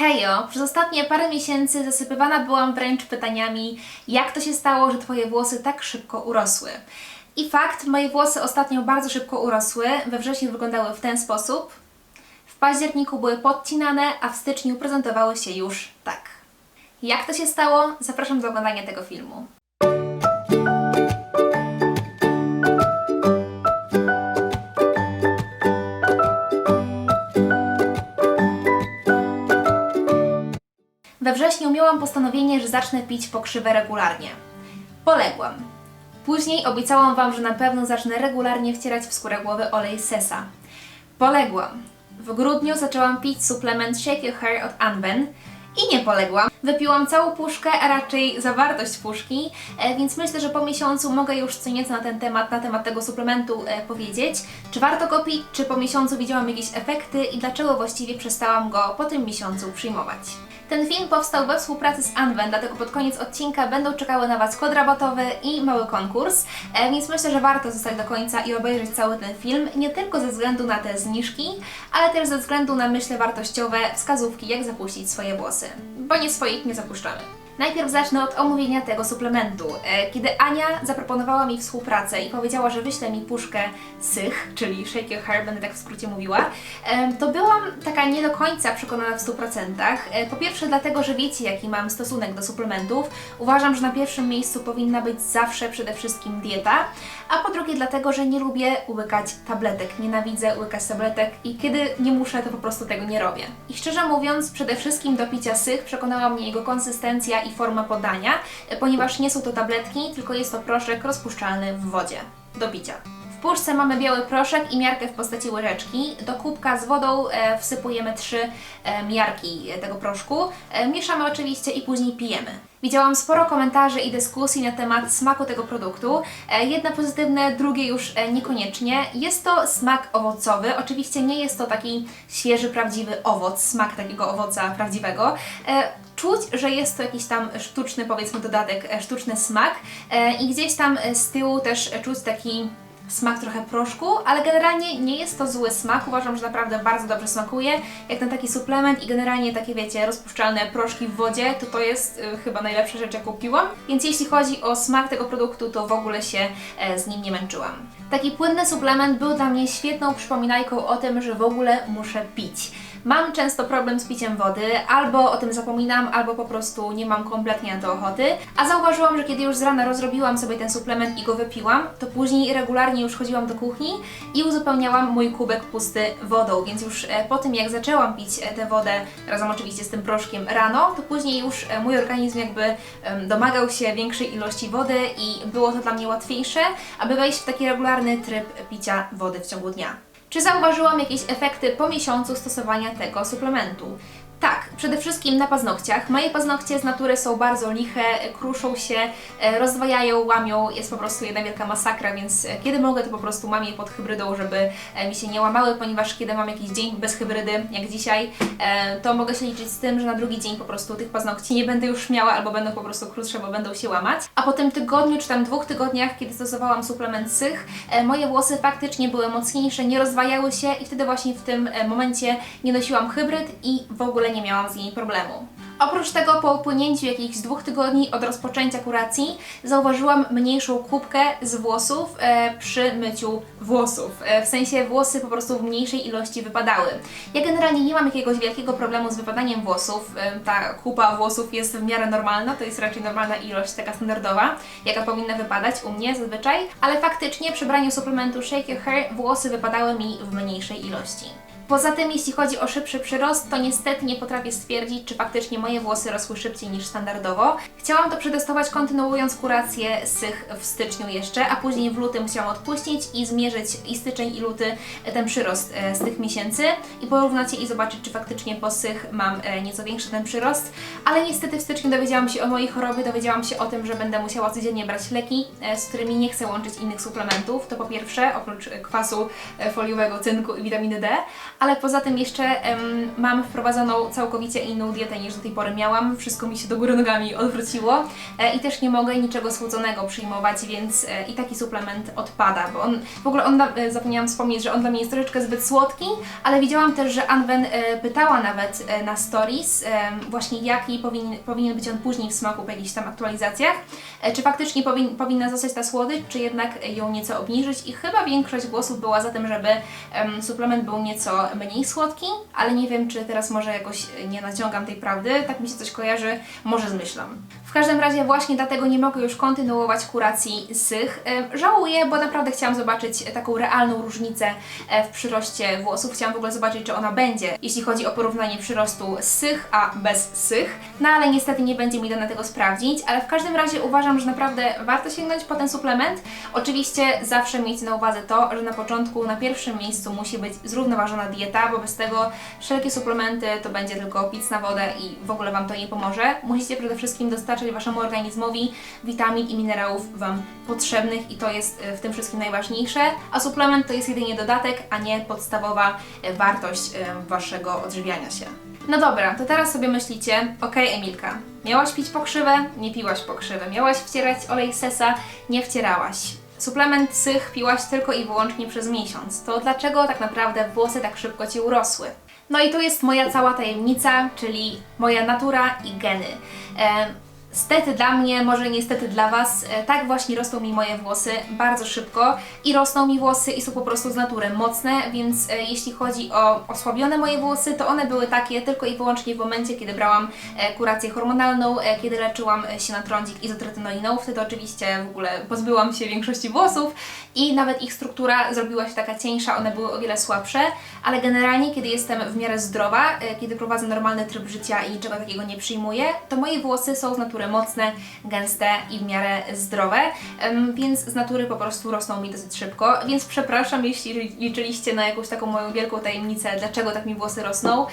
Hejo, przez ostatnie parę miesięcy zasypywana byłam wręcz pytaniami, jak to się stało, że Twoje włosy tak szybko urosły. I fakt, moje włosy ostatnio bardzo szybko urosły. We wrześniu wyglądały w ten sposób. W październiku były podcinane, a w styczniu prezentowały się już tak. Jak to się stało? Zapraszam do oglądania tego filmu. We wrześniu miałam postanowienie, że zacznę pić pokrzywę regularnie. Poległam. Później obiecałam Wam, że na pewno zacznę regularnie wcierać w skórę głowy olej Sesa. Poległam. W grudniu zaczęłam pić suplement Shake Your Hair od Anben i nie poległam. Wypiłam całą puszkę, a raczej zawartość puszki, e, więc myślę, że po miesiącu mogę już co nieco na ten temat, na temat tego suplementu e, powiedzieć. Czy warto go pić, czy po miesiącu widziałam jakieś efekty i dlaczego właściwie przestałam go po tym miesiącu przyjmować. Ten film powstał we współpracy z Anwen, dlatego pod koniec odcinka będą czekały na Was kod rabatowy i mały konkurs, e, więc myślę, że warto zostać do końca i obejrzeć cały ten film, nie tylko ze względu na te zniżki, ale też ze względu na, myślę, wartościowe wskazówki, jak zapuścić swoje włosy, bo nie swoich nie zapuszczamy. Najpierw zacznę od omówienia tego suplementu. E, Kiedy Ania zaproponowała mi współpracę i powiedziała, że wyśle mi puszkę SYCH, czyli Shake Your Hair, będę tak w skrócie mówiła, e, to byłam taka nie do końca przekonana w 100%. E, Po pierwsze dlatego, że wiecie jaki mam stosunek do suplementów. Uważam, że na pierwszym miejscu powinna być zawsze przede wszystkim dieta, a po drugie dlatego, że nie lubię łykać tabletek. Nienawidzę łykać tabletek i kiedy nie muszę, to po prostu tego nie robię. I szczerze mówiąc, przede wszystkim do picia SYCH przekonała mnie jego konsystencja i forma podania, e, ponieważ nie są to tabletki, tylko jest to proszek rozpuszczalny w wodzie do picia. W puszce mamy biały proszek i miarkę w postaci łyżeczki. Do kubka z wodą e, wsypujemy trzy e, miarki tego proszku. Mieszamy oczywiście i później pijemy. Widziałam sporo komentarzy i dyskusji na temat smaku tego produktu. Jedne pozytywne, drugie już niekoniecznie. Jest to smak owocowy. Oczywiście nie jest to taki świeży, prawdziwy owoc, smak takiego owoca prawdziwego. Czuć, że jest to jakiś tam sztuczny, powiedzmy, dodatek, e, sztuczny smak. E, I gdzieś tam e, z tyłu też czuć taki smak trochę proszku, ale generalnie nie jest to zły smak. Uważam, że naprawdę bardzo dobrze smakuje. Jak na taki suplement i generalnie takie, wiecie, rozpuszczalne proszki w wodzie, to to jest y, chyba najlepsza rzecz, jaką piłam. Więc jeśli chodzi o smak tego produktu, to w ogóle się e, z nim nie męczyłam. Taki płynny suplement był dla mnie świetną przypominajką o tym, że w ogóle muszę pić. Mam często problem z piciem wody, albo o tym zapominam, albo po prostu nie mam kompletnie na to ochoty. A zauważyłam, że kiedy już z rana rozrobiłam sobie ten suplement i go wypiłam, to później regularnie już chodziłam do kuchni i uzupełniałam mój kubek pusty wodą. Więc już e, po tym, jak zaczęłam pić e, tę wodę, razem oczywiście z tym proszkiem rano, to później już e, mój organizm jakby domagał się większej ilości wody i było to dla mnie łatwiejsze, aby wejść w taki regularny tryb picia wody w ciągu dnia. Czy zauważyłam jakieś efekty po miesiącu stosowania tego suplementu? Przede wszystkim na paznokciach. Moje paznokcie z natury są bardzo liche, kruszą się, e, rozdwajają, łamią, jest po prostu jedna wielka masakra, więc e, kiedy mogę, to po prostu mam je pod hybrydą, żeby e, mi się nie łamały, ponieważ kiedy mam jakiś dzień bez hybrydy, jak dzisiaj, to mogę się liczyć z tym, że na drugi dzień po prostu tych paznokci nie będę już miała, albo będą po prostu krótsze, bo będą się łamać. A po tym tygodniu, czy tam dwóch tygodniach, kiedy stosowałam suplement SYCH, moje włosy faktycznie były mocniejsze, nie rozwajały się i wtedy właśnie w tym momencie nie nosiłam hybryd i w ogóle nie miałam nimi problemu. Oprócz tego po upłynięciu jakichś dwóch tygodni od rozpoczęcia kuracji zauważyłam mniejszą kubkę z włosów e, przy myciu włosów. E, w sensie włosy po prostu w mniejszej ilości wypadały. Ja generalnie nie mam jakiegoś wielkiego problemu z wypadaniem włosów. E, ta kupa włosów jest w miarę normalna, to jest raczej normalna ilość, taka standardowa, jaka powinna wypadać u mnie zazwyczaj, ale faktycznie przy braniu suplementu Shake Your Hair włosy wypadały mi w mniejszej ilości. Poza tym, jeśli chodzi o szybszy przyrost, to niestety nie potrafię stwierdzić, czy faktycznie moje włosy rosły szybciej niż standardowo. Chciałam to przetestować kontynuując kurację sych w styczniu jeszcze, a później w lutym chciałam odpuścić i zmierzyć i styczeń i luty ten przyrost e, z tych miesięcy i porównać je i zobaczyć, czy faktycznie po sych mam e, nieco większy ten przyrost. Ale niestety w styczniu dowiedziałam się o mojej chorobie, dowiedziałam się o tym, że będę musiała codziennie brać leki, e, z którymi nie chcę łączyć innych suplementów. To po pierwsze, oprócz kwasu foliowego, cynku i witaminy D, ale poza tym jeszcze em, mam wprowadzoną całkowicie inną dietę niż do tej pory miałam. Wszystko mi się do góry nogami odwróciło. E, i też nie mogę niczego słodzonego przyjmować, więc e, i taki suplement odpada, bo on w ogóle on e, zapomniałam wspomnieć, że on dla mnie jest troszeczkę zbyt słodki, ale widziałam też, że Anwen e, pytała nawet e, na stories e, właśnie jaki powinien, powinien być on później w smaku po jakichś tam aktualizacjach, e, czy faktycznie powin, powinna zostać ta słodycz, czy jednak ją nieco obniżyć? I chyba większość głosów była za tym, żeby em, suplement był nieco mniej słodki, ale nie wiem, czy teraz może jakoś nie naciągam tej prawdy, tak mi się coś kojarzy, może zmyślam. W każdym razie właśnie dlatego nie mogę już kontynuować kuracji sych. E, Żałuję, bo naprawdę chciałam zobaczyć taką realną różnicę e, w przyroście włosów. Chciałam w ogóle zobaczyć, czy ona będzie, jeśli chodzi o porównanie przyrostu sych a bez sych. No ale niestety nie będzie mi dane tego sprawdzić, ale w każdym razie uważam, że naprawdę warto sięgnąć po ten suplement. Oczywiście zawsze mieć na uwadze to, że na początku na pierwszym miejscu musi być zrównoważona dieta, bo bez tego wszelkie suplementy to będzie tylko pic na wodę i w ogóle Wam to nie pomoże. Musicie przede wszystkim dostarczać Waszemu organizmowi witamin i minerałów Wam potrzebnych i to jest e, w tym wszystkim najważniejsze, a suplement to jest jedynie dodatek, a nie podstawowa e, wartość e, Waszego odżywiania się. No dobra, to teraz sobie myślicie, okej Emilka, miałaś pić pokrzywę, nie piłaś pokrzywę, miałaś wcierać olej sesa, nie wcierałaś. Suplement sych piłaś tylko i wyłącznie przez miesiąc. To dlaczego tak naprawdę włosy tak szybko Ci urosły? No i tu jest moja cała tajemnica, czyli moja natura i geny. E, Stety dla mnie, może niestety dla Was, e, tak właśnie rosną mi moje włosy bardzo szybko i rosną mi włosy i są po prostu z natury mocne, więc e, jeśli chodzi o osłabione moje włosy, to one były takie tylko i wyłącznie w momencie, kiedy brałam e, kurację hormonalną, kiedy leczyłam się na trądzik izotretinoiną. Wtedy oczywiście w ogóle pozbyłam się większości włosów i nawet ich struktura zrobiła się taka cieńsza, one były o wiele słabsze, ale generalnie kiedy jestem w miarę zdrowa, kiedy prowadzę normalny tryb życia i niczego takiego nie przyjmuję, to moje włosy są z natury mocne, gęste i w miarę zdrowe, więc z natury po prostu rosną mi dosyć szybko, więc przepraszam, jeśli liczyliście na jakąś taką moją wielką tajemnicę, dlaczego tak mi włosy rosną.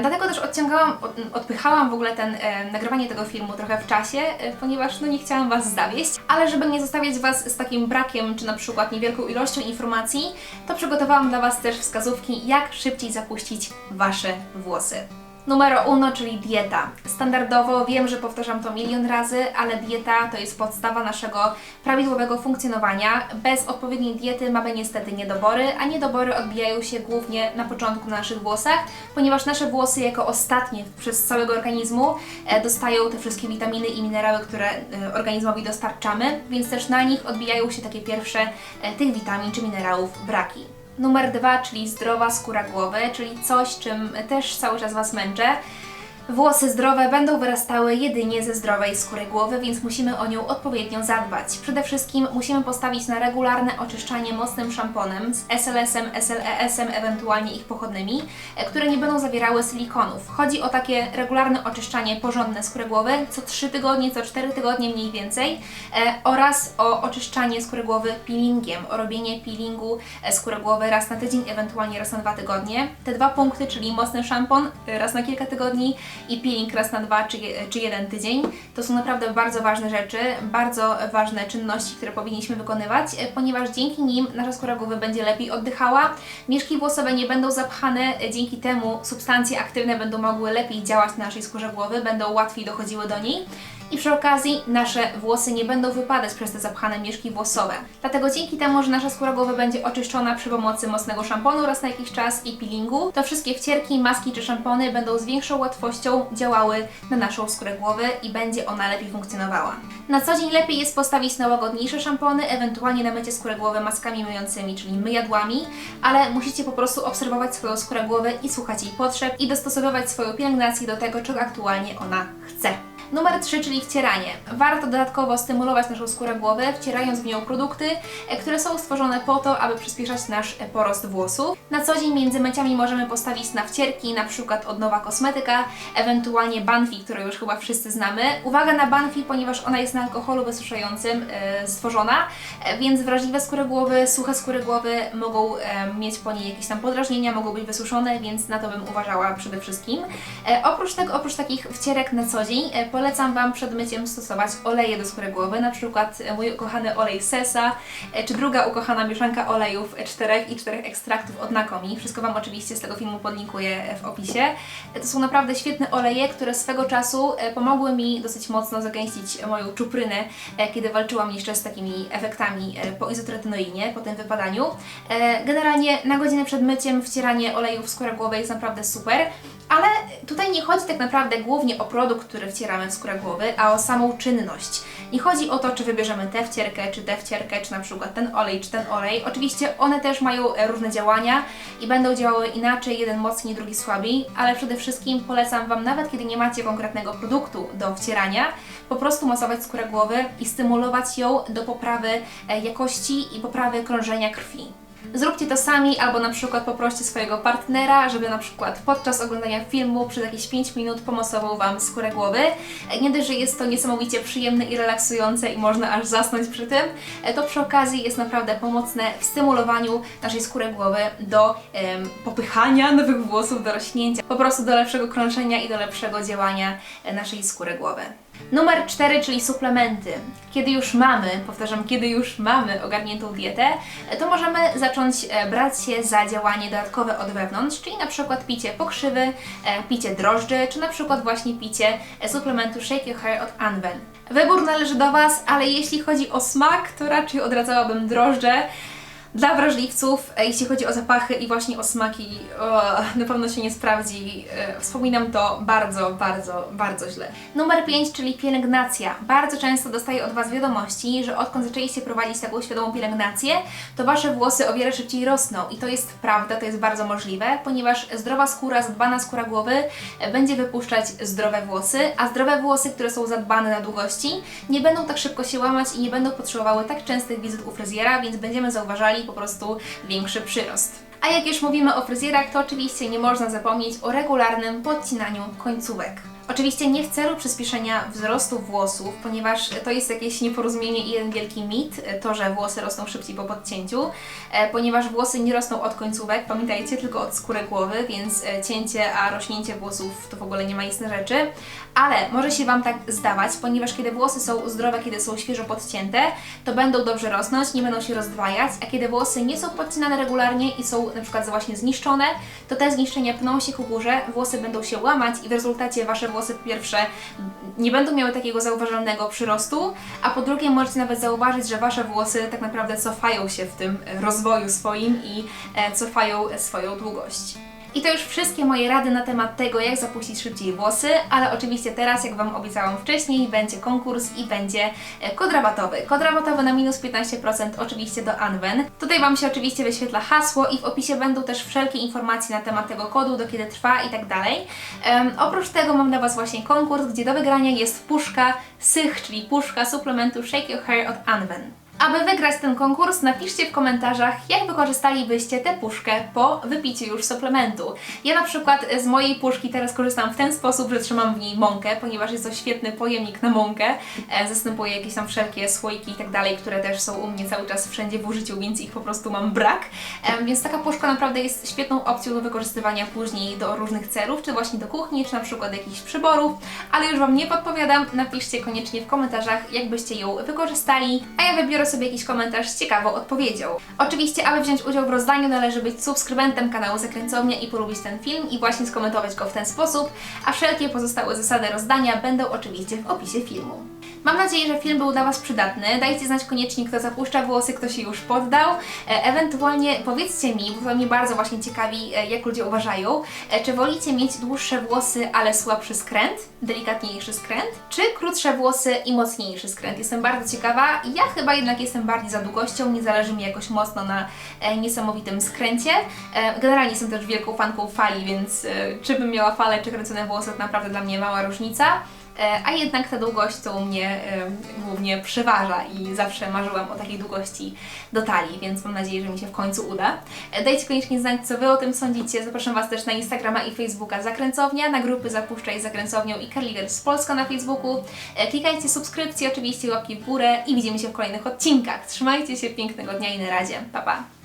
Dlatego też odciągałam, od- odpychałam w ogóle ten nagrywanie tego filmu trochę w czasie, e, ponieważ no nie chciałam Was zawieść, ale żeby nie zostawiać Was z takim brakiem, czy na przykład niewielką ilością informacji, to przygotowałam dla Was też wskazówki, jak szybciej zapuścić Wasze włosy. Numero uno, czyli dieta. Standardowo wiem, że powtarzam to milion razy, ale dieta to jest podstawa naszego prawidłowego funkcjonowania. Bez odpowiedniej diety mamy niestety niedobory, a niedobory odbijają się głównie na początku na naszych włosach, ponieważ nasze włosy jako ostatnie przez całego organizmu e, dostają te wszystkie witaminy i minerały, które e, organizmowi dostarczamy, więc też na nich odbijają się takie pierwsze e, tych witamin czy minerałów braki. Numer dwa, czyli zdrowa skóra głowy, czyli coś, czym też cały czas Was męczę. Włosy zdrowe będą wyrastały jedynie ze zdrowej skóry głowy, więc musimy o nią odpowiednio zadbać. Przede wszystkim musimy postawić na regularne oczyszczanie mocnym szamponem z SLS-em, SLES-em, ewentualnie ich pochodnymi, e, które nie będą zawierały silikonów. Chodzi o takie regularne oczyszczanie porządne skóry głowy co 3 tygodnie, co 4 tygodnie mniej więcej e, oraz o oczyszczanie skóry głowy peelingiem, o robienie peelingu e, skóry głowy raz na tydzień, ewentualnie raz na dwa tygodnie. Te dwa punkty, czyli mocny szampon raz na kilka tygodni i peeling raz na dwa czy, czy jeden tydzień, to są naprawdę bardzo ważne rzeczy, bardzo ważne czynności, które powinniśmy wykonywać, e, ponieważ dzięki nim nasza skóra głowy będzie lepiej oddychała, mieszki włosowe nie będą zapchane, e, dzięki temu substancje aktywne będą mogły lepiej działać na naszej skórze głowy, będą łatwiej dochodziły do niej. I przy okazji nasze włosy nie będą wypadać przez te zapchane mieszki włosowe. Dlatego dzięki temu, że nasza skóra głowy będzie oczyszczona przy pomocy mocnego szamponu raz na jakiś czas i peelingu, to wszystkie wcierki, maski czy szampony będą z większą łatwością działały na naszą skórę głowy i będzie ona lepiej funkcjonowała. Na co dzień lepiej jest postawić na łagodniejsze szampony, ewentualnie na mycie skóry głowy maskami myjącymi, czyli myjadłami, ale musicie po prostu obserwować swoją skórę głowy i słuchać jej potrzeb i dostosowywać swoją pielęgnację do tego, czego aktualnie ona chce. Numer 3, czyli wcieranie. Warto dodatkowo stymulować naszą skórę głowy, wcierając w nią produkty, e, które są stworzone po to, aby przyspieszać nasz e, porost włosów. Na co dzień między myciami możemy postawić na wcierki, na przykład od Nowa Kosmetyka, ewentualnie Banfi, którą już chyba wszyscy znamy. Uwaga na Banfi, ponieważ ona jest na alkoholu wysuszającym e, stworzona, więc wrażliwe skóry głowy, suche skóry głowy mogą mieć po niej jakieś tam podrażnienia, mogą być wysuszone, więc na to bym uważała przede wszystkim. Oprócz tego, oprócz takich wcierek na co dzień, polecam Wam przed myciem stosować oleje do skóry głowy, na przykład e, mój ukochany olej Sesa, e, czy druga ukochana mieszanka olejów e, czterech i czterech ekstraktów od Nakomi. Wszystko Wam oczywiście z tego filmu podlinkuję w opisie. To są naprawdę świetne oleje, które swego czasu pomogły mi dosyć mocno zagęścić moją czuprynę, kiedy walczyłam jeszcze z takimi efektami po izotretinoinie, po tym wypadaniu. Generalnie na godzinę przed myciem wcieranie olejów w skórę głowy jest naprawdę super, ale tutaj nie chodzi tak naprawdę głównie o produkt, który wcieramy w skórę głowy, a o samą czynność. Nie chodzi o to, czy wybierzemy tę wcierkę, czy tę wcierkę, czy na przykład ten olej, czy ten olej. Oczywiście one też mają e, różne działania i będą działały inaczej, jeden mocniej, drugi słabiej, ale przede wszystkim polecam Wam, nawet kiedy nie macie konkretnego produktu do wcierania, po prostu masować skórę głowy i stymulować ją do poprawy e, jakości i poprawy krążenia krwi. Zróbcie to sami, albo na przykład poproście swojego partnera, żeby na przykład podczas oglądania filmu przez jakieś 5 minut pomosował Wam skórę głowy. Nie dość, że jest to niesamowicie przyjemne i relaksujące i można aż zasnąć przy tym, e, to przy okazji jest naprawdę pomocne w stymulowaniu naszej skóry głowy do em, popychania nowych włosów, do rośnięcia, po prostu do lepszego krążenia i do lepszego działania e, naszej skóry głowy. Numer 4, czyli suplementy. Kiedy już mamy, powtarzam, kiedy już mamy ogarniętą dietę, to możemy zacząć e, brać się za działanie dodatkowe od wewnątrz, czyli na przykład picie pokrzywy, e, picie drożdży, czy na przykład właśnie picie e, suplementu Shake Your Hair od Anwen. Wybór należy do Was, ale jeśli chodzi o smak, to raczej odradzałabym drożdże. Dla wrażliwców, e, jeśli chodzi o zapachy i właśnie o smaki, o, na pewno się nie sprawdzi. E, Wspominam to bardzo, bardzo, bardzo źle. Numer 5, czyli pielęgnacja. Bardzo często dostaję od Was wiadomości, że odkąd zaczęliście prowadzić taką świadomą pielęgnację, to Wasze włosy o wiele szybciej rosną. I to jest prawda, to jest bardzo możliwe, ponieważ zdrowa skóra, zadbana skóra głowy e, będzie wypuszczać zdrowe włosy, a zdrowe włosy, które są zadbane na długości, nie będą tak szybko się łamać i nie będą potrzebowały tak częstych wizyt u fryzjera, więc będziemy zauważali po prostu większy przyrost. A jak już mówimy o fryzjerach, to oczywiście nie można zapomnieć o regularnym podcinaniu końcówek. Oczywiście nie w celu przyspieszenia wzrostu włosów, ponieważ to jest jakieś nieporozumienie i jeden wielki mit, to, że włosy rosną szybciej po podcięciu, e, ponieważ włosy nie rosną od końcówek, pamiętajcie, tylko od skóry głowy, więc e, cięcie, a rośnięcie włosów to w ogóle nie ma istne rzeczy. Ale może się Wam tak zdawać, ponieważ kiedy włosy są zdrowe, kiedy są świeżo podcięte, to będą dobrze rosnąć, nie będą się rozdwajać, a kiedy włosy nie są podcinane regularnie i są na przykład właśnie zniszczone, to te zniszczenia pną się ku górze, włosy będą się łamać i w rezultacie Wasze włosy po pierwsze nie będą miały takiego zauważalnego przyrostu, a po drugie możecie nawet zauważyć, że Wasze włosy tak naprawdę cofają się w tym rozwoju swoim i e, cofają swoją długość. I to już wszystkie moje rady na temat tego, jak zapuścić szybciej włosy, ale oczywiście teraz, jak Wam obiecałam wcześniej, będzie konkurs i będzie e, kod rabatowy. Kod rabatowy na minus 15% oczywiście do Anwen. Tutaj Wam się oczywiście wyświetla hasło i w opisie będą też wszelkie informacje na temat tego kodu, do kiedy trwa i tak dalej. Oprócz tego mam dla Was właśnie konkurs, gdzie do wygrania jest puszka Sych, czyli puszka suplementu Shake Your Hair od Anwen. Aby wygrać ten konkurs, napiszcie w komentarzach, jak wykorzystalibyście tę puszkę po wypiciu już suplementu. Ja na przykład z mojej puszki teraz korzystam w ten sposób, że trzymam w niej mąkę, ponieważ jest to świetny pojemnik na mąkę. E, Zastępuję jakieś tam wszelkie słoiki i tak dalej, które też są u mnie cały czas wszędzie w użyciu, więc ich po prostu mam brak. E, Więc taka puszka naprawdę jest świetną opcją do wykorzystywania później do różnych celów, czy właśnie do kuchni, czy na przykład jakichś przyborów, ale już Wam nie podpowiadam, napiszcie koniecznie w komentarzach, jak byście ją wykorzystali, a ja wybiorę sobie jakiś komentarz z ciekawą odpowiedzią. Oczywiście, aby wziąć udział w rozdaniu, należy być subskrybentem kanału Zakręcownia i polubić ten film i właśnie skomentować go w ten sposób, a wszelkie pozostałe zasady rozdania będą oczywiście w opisie filmu. Mam nadzieję, że film był dla Was przydatny. Dajcie znać koniecznie, kto zapuszcza włosy, kto się już poddał. E, ewentualnie powiedzcie mi, bo to mnie bardzo właśnie ciekawi, e, jak ludzie uważają, e, czy wolicie mieć dłuższe włosy, ale słabszy skręt, delikatniejszy skręt, czy krótsze włosy i mocniejszy skręt. Jestem bardzo ciekawa. Ja chyba jednak jestem bardziej za długością, nie zależy mi jakoś mocno na niesamowitym skręcie. Generalnie jestem też wielką fanką fali, więc czy bym miała falę, czy kręcone włosy, to naprawdę dla mnie mała różnica. E, a jednak ta długość to u mnie e, głównie przeważa i zawsze marzyłam o takiej długości do talii, więc mam nadzieję, że mi się w końcu uda. E, Dajcie koniecznie znać, co Wy o tym sądzicie. Zapraszam Was też na Instagrama i Facebooka Zakręcownia, na grupy Zapuszczaj Zakręcownią i Carly Girls Polska na Facebooku. E, Klikajcie subskrypcje, oczywiście łapki w górę i widzimy się w kolejnych odcinkach. Trzymajcie się, pięknego dnia i na razie. Pa, pa!